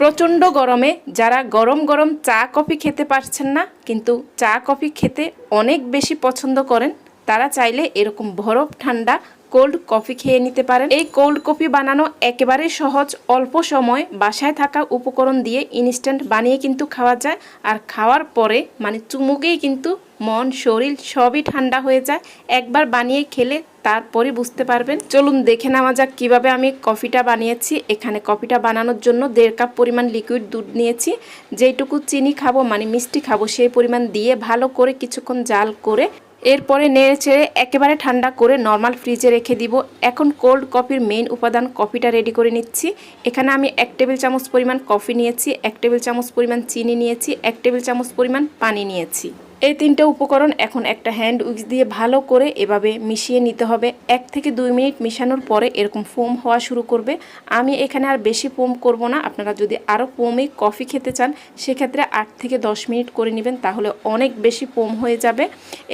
প্রচণ্ড গরমে যারা গরম গরম চা, কফি খেতে পারছেন না, কিন্তু চা, কফি খেতে অনেক বেশি পছন্দ করেন, তারা চাইলে এরকম বরফ ঠান্ডা কোল্ড কফি খেয়ে নিতে পারেন। এই কোল্ড কফি বানানো একেবারে সহজ, অল্প সময় বাসায় থাকা উপকরণ দিয়ে ইনস্ট্যান্ট বানিয়ে কিন্তু খাওয়া যায়। আর খাওয়ার পরে মানে চুমুকেই কিন্তু মন, শরীর সবই ঠান্ডা হয়ে যায়। একবার বানিয়ে খেলে তারপরে বুঝতে পারবেন। চলুন দেখে নেওয়া যাক কীভাবে আমি কফিটা বানিয়েছি। এখানে কফিটা বানানোর জন্য দেড় কাপ পরিমাণ লিকুইড দুধ নিয়েছি। যেইটুকু চিনি খাব মানে মিষ্টি খাব, সেই পরিমাণ দিয়ে ভালো করে কিছুক্ষণ জাল করে এরপরে নেড়ে চেড়ে একেবারে ঠান্ডা করে নর্মাল ফ্রিজে রেখে দিব। এখন কোল্ড কফির মেইন উপাদান কফিটা রেডি করে নিচ্ছি। এখানে আমি এক টেবিল চামচ পরিমাণ কফি নিয়েছি, এক টেবিল চামচ পরিমাণ চিনি নিয়েছি, এক টেবিল চামচ পরিমাণ পানি নিয়েছি। এই তিনটে উপকরণ এখন একটা হ্যান্ড উইক্স দিয়ে ভালো করে এভাবে মিশিয়ে নিতে হবে। এক থেকে দুই মিনিট মিশানোর পরে এরকম ফোম হওয়া শুরু করবে। আমি এখানে আর বেশি ফোম করব না। আপনারা যদি আরও ফোমে কফি খেতে চান, সেক্ষেত্রে আট থেকে দশ মিনিট করে নেবেন, তাহলে অনেক বেশি ফোম হয়ে যাবে।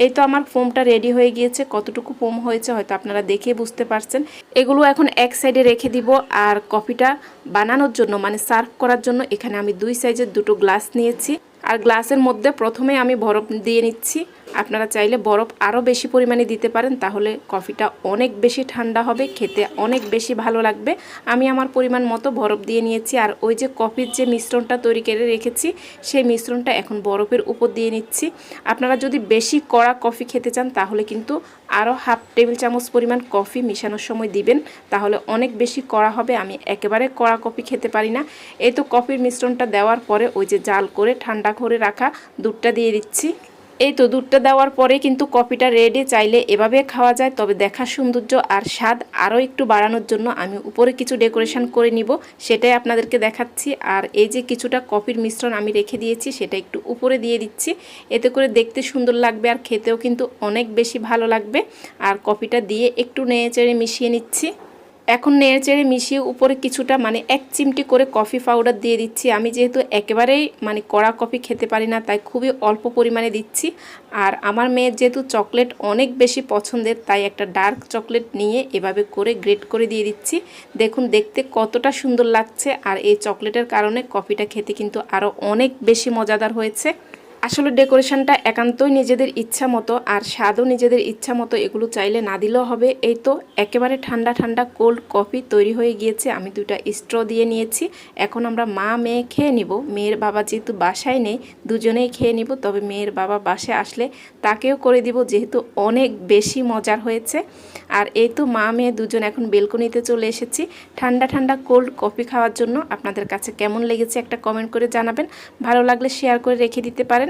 এই তো আমার ফোমটা রেডি হয়ে গিয়েছে। কতটুকু ফোম হয়েছে হয়তো আপনারা দেখে বুঝতে পারছেন। এগুলো এখন এক সাইডে রেখে দিব। আর কফিটা বানানোর জন্য মানে সার্ভ করার জন্য, এখানে আমি দুই সাইজের দুটো গ্লাস নিয়েছি। আর গ্লাসের মধ্যে প্রথমে আমি বরফ দিয়ে নিচ্ছি। আপনারা চাইলে বরফ আরও বেশি পরিমাণে দিতে পারেন, তাহলে কফিটা অনেক বেশি ঠান্ডা হবে, খেতে অনেক বেশি ভালো লাগবে। আমি আমার পরিমাণ মতো বরফ দিয়ে নিয়েছি, আর ওই যে কফির যে মিশ্রণটা তৈরি করে রেখেছি, সেই মিশ্রণটা এখন বরফের উপর দিয়ে নিচ্ছি। আপনারা যদি বেশি কড়া কফি খেতে চান, তাহলে কিন্তু আরও হাফ টেবিল চামচ পরিমাণ কফি মিশানোর সময় দিবেন, তাহলে অনেক বেশি কড়া হবে, আমি একেবারে কড়া কফি খেতে পারি না। এই তো কফির মিশ্রণটা দেওয়ার পরে ওই যে জাল করে ঠান্ডা করে রাখা দুধটা দিয়ে দিচ্ছি। এই তো দুধটা দেওয়ার পরে কিন্তু কফিটা রেডি চাইলে এভাবে খাওয়া যায়, তবে দেখার সৌন্দর্য আর স্বাদ আরও একটু বাড়ানোর জন্য আমি উপরে কিছু ডেকোরেশন করে নিব, সেটাই আপনাদেরকে দেখাচ্ছি। আর এই যে কিছুটা কফির মিশ্রণ আমি রেখে দিয়েছি, সেটা একটু উপরে দিয়ে দিচ্ছি। এতে করে দেখতে সুন্দর লাগবে আর খেতেও কিন্তু অনেক বেশি ভালো লাগবে। আর কফিটা দিয়ে একটু নেড়ে চেড়ে মিশিয়ে নিচ্ছি। এখন নেড়ে চেড়ে মিশিয়ে উপরে কিছুটা মানে এক চিমটি করে কফি পাউডার দিয়ে দিচ্ছি। আমি যেহেতু একেবারেই মানে কড়া কফি খেতে পারি না, তাই খুবই অল্প পরিমাণে দিচ্ছি। আর আমার মেয়ের যেহেতু চকলেট অনেক বেশি পছন্দের, তাই একটা ডার্ক চকলেট নিয়ে এভাবে করে গ্রেট করে দিয়ে দিচ্ছি। দেখুন, দেখতে কতটা সুন্দর লাগছে। আর এই চকলেটের কারণে কফিটা খেতে কিন্তু আরও অনেক বেশি মজাদার হয়েছে। আসলে ডেকোরেশনটা একান্তই নিজেদের ইচ্ছা মতো আর স্বাদও নিজেদের ইচ্ছা মতো এগুলো চাইলে না দিলেও হবে। এই তো একেবারে ঠান্ডা ঠান্ডা কোল্ড কফি তৈরি হয়ে গিয়েছে। আমি দুইটা স্ট্র দিয়ে নিয়েছি। এখন আমরা মা, মেয়ে খেয়ে নিব। মেয়ের বাবা যেহেতু বাসায় নেই, দুজনেই খেয়ে নিব। তবে মেয়ের বাবা বাসায় আসলে তাকেও করে দিব যেহেতু অনেক বেশি মজার হয়েছে। আর এই তো মা, মেয়ে দুজন এখন বেলকনিতে চলে এসেছি। ঠান্ডা ঠান্ডা কোল্ড কফি খাওয়ার জন্য। আপনাদের কাছে কেমন লেগেছে একটা কমেন্ট করে জানাবেন। ভালো লাগলে শেয়ার করে রেখে দিতে পারেন।